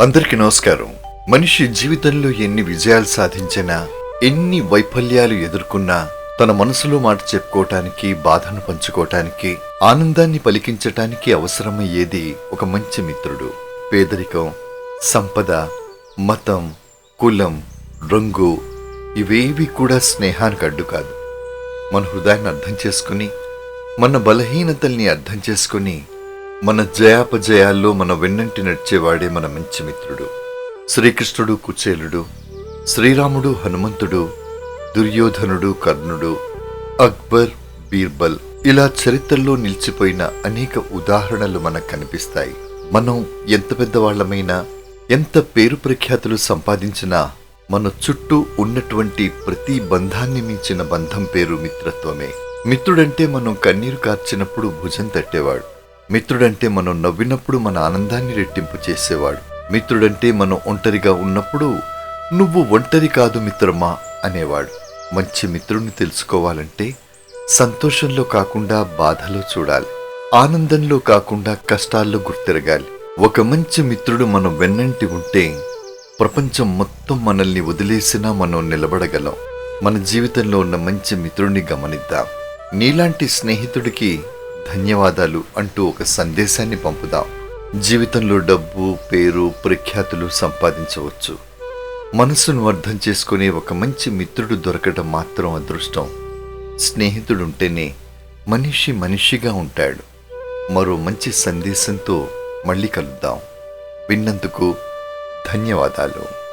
అందరికీ నమస్కారం. మనిషి జీవితంలో ఎన్ని విజయాలు సాధించినా ఎన్ని వైఫల్యాలు ఎదుర్కొన్నా తన మనసులో మాట చెప్పుకోవటానికి బాధను పంచుకోవటానికి ఆనందాన్ని పలికించటానికి అవసరమయ్యేది ఒక మంచి మిత్రుడు. పేదరికం సంపద మతం కులం రంగు ఇవేవి కూడా స్నేహానికి అడ్డు కాదు. మన హృదయాన్ని అర్థం చేసుకుని మన బలహీనతల్ని అర్థం చేసుకుని మన జయాపజయాల్లో మన వెన్నంటి నడిచేవాడే మన మంచి మిత్రుడు. శ్రీకృష్ణుడు కుచేలుడు శ్రీరాముడు హనుమంతుడు దుర్యోధనుడు కర్ణుడు అక్బర్ బీర్బల్ ఇలా చరిత్రలో నిలిచిపోయిన అనేక ఉదాహరణలు మనకు కనిపిస్తాయి. మనం ఎంత పెద్దవాళ్ళమైనా ఎంత పేరు ప్రఖ్యాతులు సంపాదించినా మన చుట్టూ ఉన్నటువంటి ప్రతి బంధాన్ని మించిన బంధం పేరు మిత్రత్వమే. మిత్రుడంటే మనం కన్నీరు కార్చినప్పుడు భుజం తట్టేవాడు. మిత్రుడంటే మనం నవ్వినప్పుడు మన ఆనందాన్ని రెట్టింపు చేసేవాడు. మిత్రుడంటే మనం ఒంటరిగా ఉన్నప్పుడు నువ్వు ఒంటరి కాదు మిత్రమా అనేవాడు. మంచి మిత్రుడిని తెలుసుకోవాలంటే సంతోషంలో కాకుండా బాధలో చూడాలి. ఆనందంలో కాకుండా కష్టాల్లో గుర్తిరగాలి. ఒక మంచి మిత్రుడు మనం వెన్నంటి ఉంటే ప్రపంచం మొత్తం మనల్ని వదిలేసినా మనం నిలబడగలం. మన జీవితంలో ఉన్న మంచి మిత్రుడిని గమనిద్దాం. నీలాంటి స్నేహితుడికి ధన్యవాదాలు అంటూ ఒక సందేశాన్ని పంపుదాం. జీవితంలో డబ్బు పేరు ప్రఖ్యాతులు సంపాదించవచ్చు. మనసును అర్థం చేసుకునే ఒక మంచి మిత్రుడు దొరకడం మాత్రం అదృష్టం. స్నేహితుడుంటేనే మనిషి మనిషిగా ఉంటాడు. మరో మంచి సందేశంతో మళ్ళీ కలుద్దాం. విన్నందుకు ధన్యవాదాలు.